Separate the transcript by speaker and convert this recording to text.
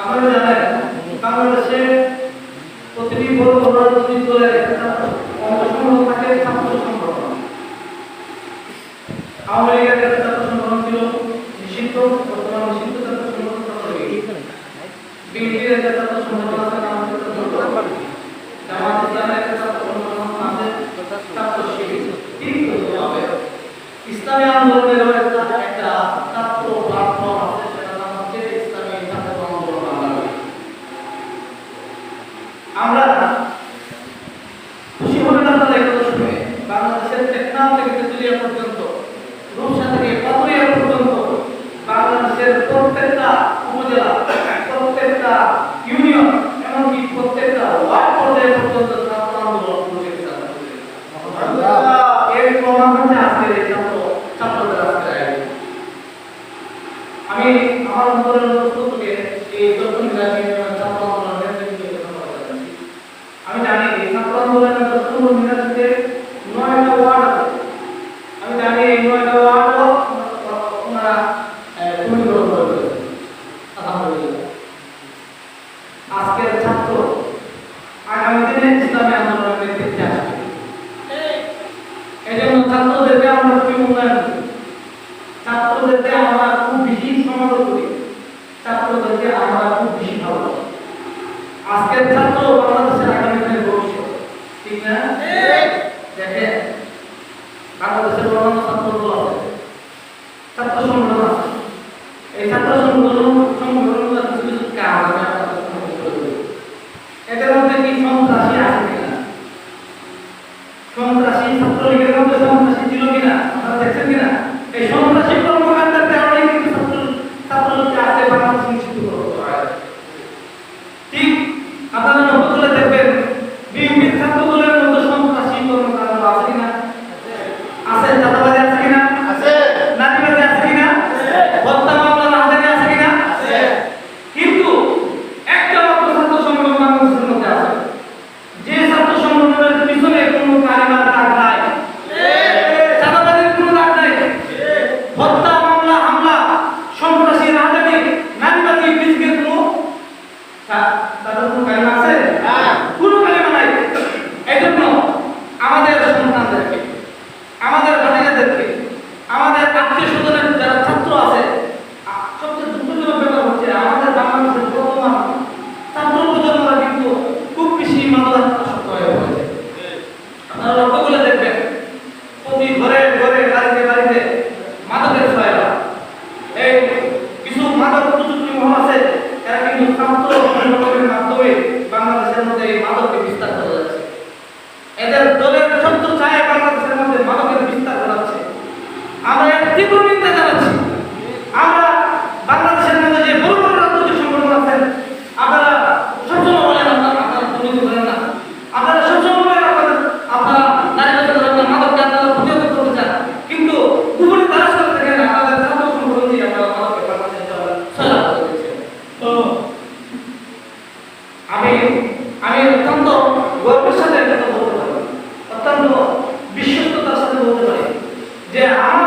Speaker 1: আপনারা জানেন বাংলাদেশে প্রতিটি বড় বড় দলের একটা অংশগ্রহণ থাকে, ছাত্র সংগঠন। আওয়ামী লীগের ছাত্র সংগঠন ছিল নিষিদ্ধ, বর্তমান নিষিদ্ধ ছাত্র সংগঠন বিএনপির ছাত্র সংগঠন আছে ইসলামী আন্দোলনেরও একটা একটা ছাত্র প্ল্যাটফর্ম আছে সেটার নাম হচ্ছে ইসলামী ছাত্র আন্দোলন বাংলাদেশ আমরা খুশি হবেন আপনারা এই কথা শুনে টেকনাফ থেকে তেতুলিয়া পর্যন্ত, রূপসা থেকে পাতুরিয়া পর্যন্ত, বাংলাদেশের প্রত্যেকটা উপজেলা, প্রত্যেকটা ইউনিয়ন, এমনকি প্রত্যেকটা ওয়ার্ড পর্যায়ে পর্যন্ত ছাত্র আন্দোলন পরিচালিত হচ্ছে। এর প্রমাণ হচ্ছে আজকের এই ছাত্র ছাত্রদের আজকের আয়োজন। আমি আমার অন্তরের অন্তঃস্থল থেকে এই দক্ষিণ জেলা ইউনিয়নের ছাত্র আন্দোলনের নেতৃত্বকে ধন্যবাদ জানাচ্ছি। আমি জানি এই ছাত্র আন্দোলনের দক্ষিণ মিনাজিতে নয়টা ওয়ার্ড আছে আমি জানি এই নয়টা ওনারা তুমি গ্রহণ করবে। আলহামদুলিল্লাহ। আজকের ছাত্র, আগামী দিনে ইসলামী আন্দোলনের নেতৃত্বে আসবে। জন্য আমরা খুবই করি। ছাত্রদেরকে আমরা খুব বেশি সমাদর করি। ছাত্রদেরকে আমরা খুব বেশি ভালোবাসি। আজকের ছাত্র বাংলাদেশের আগামী দিনের ভবিষ্যৎ। ঠিক না দেখেন বাংলাদেশের অন্যান্য ছাত্রগুলো আছে ছাত্র সংগঠন আছে। এই ছাত্র সংগঠন সংগঠনগুলো কিছু কিছু কাজ আমি। এদের মধ্যে কি সন্ত্রাসী আছে কিনা? সন্ত্রাসী ছাত্রলীগের মধ্যে সন্ত্রাসী ছিল কিনা? আপনারা দেখছেন কিনা? এই সন্ত্রাসী মাধ্যমে আমি অত্যন্ত গর্বের সাথে অত্যন্ত বিশ্বস্ততার সাথে বলতে পারি যে আমার